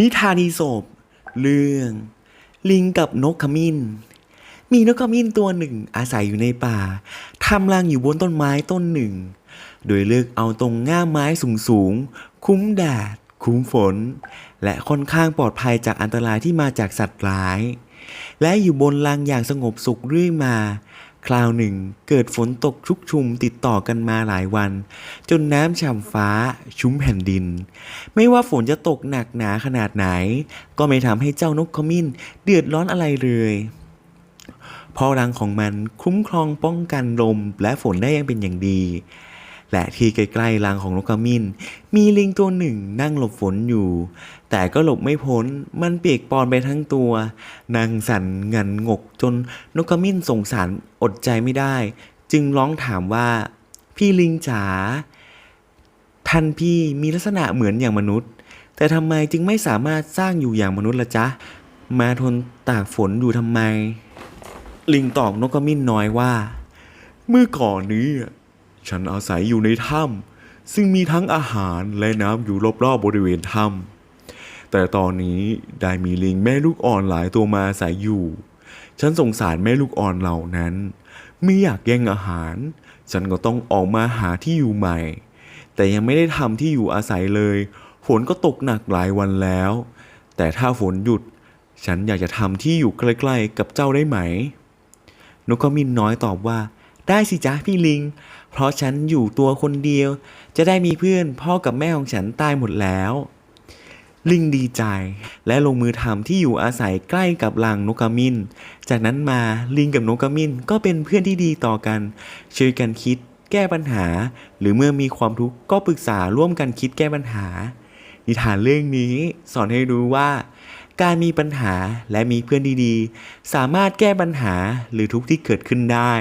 นิทานอีสปเรื่อง ลิงกับนกขมิ้น มีนกขมิ้นตัวหนึ่งอาศัยอยู่ในป่าทำรังอยู่บนต้นไม้ต้นหนึ่ง โดยเลือกเอาตรงง่ามไม้สูงๆคุ้มแดด คุ้มฝน และค่อนข้างปลอดภัยจากอันตรายที่มาจากสัตว์ร้าย และอยู่บนรังอย่างสงบสุขเรื่อยมา คราวหนึ่งเกิดฝนตกชุกชุมติดต่อกันมาหลายวัน จนน้ำฉ่ำฟ้าชุ่มแผ่นดิน ไม่ว่าฝนจะตกหนักหนาขนาดไหน ก็ไม่ทำให้เจ้านกขมิ้นเดือดร้อนอะไรเลยเพราะรังของมันคุ้มครองป้องกันลมและฝนได้อย่างเป็นอย่างดี และที่ใกล้ๆรังของนกขมิ้น มีลิงตัวหนึ่งนั่งหลบฝนอยู่ แต่ก็หลบไม่พ้นมันเปียกปอนไปทั้งตัวนั่งสั่นงันงกจนนกขมิ้นสงสารอดใจไม่ได้ จึงร้องถามว่า พี่ลิงจ๋าท่านพี่มีลักษณะเหมือนอย่างมนุษย์ แต่ทำไมจึงไม่สามารถสร้างอยู่อย่างมนุษย์ละจ๊ะ มาทนตากฝนอยู่ทำไม ลิงตอบนกขมิ้นน้อยว่า เมื่อก่อนนี้ ฉันอาศัยอยู่ในถ้ำซึ่งมีทั้งอาหารและน้ำอยู่รอบๆบริเวณถ้ำแต่ตอนนี้ได้มีลิงแม่ลูกอ่อนหลายตัวมาอาศัยอยู่ ฉันสงสารแม่ลูกอ่อนเหล่านั้น ไม่อยากแย่งอาหาร ฉันก็ต้องออกมาหาที่อยู่ใหม่ แต่ยังไม่ได้ทำที่อยู่อาศัยเลย ฝนก็ตกหนักหลายวันแล้ว แต่ถ้าฝนหยุด ฉันอยากจะทำที่อยู่ใกล้ๆกับเจ้าได้ไหมนกขมิ้นน้อยตอบว่า ได้สิจ๊ะพี่ลิง เพราะฉันอยู่ตัวคนเดียว จะได้มีเพื่อนพ่อกับแม่ของฉันตายหมดแล้วลิงดีใจ และลงมือทำที่อยู่อาศัยใกล้กับรังนกขมิ้นจากนั้นมาลิงกับนกขมิ้นก็เป็นเพื่อนที่ดีต่อกัน ช่วยกันคิดแก้ปัญหา หรือเมื่อมีความทุกข์ก็ปรึกษาร่วมกันคิดแก้ปัญหา นิทานเรื่องนี้สอนให้รู้ว่า การมีปัญหาและมีเพื่อนดีๆ สามารถแก้ปัญหาหรือทุกข์ที่เกิดขึ้นได้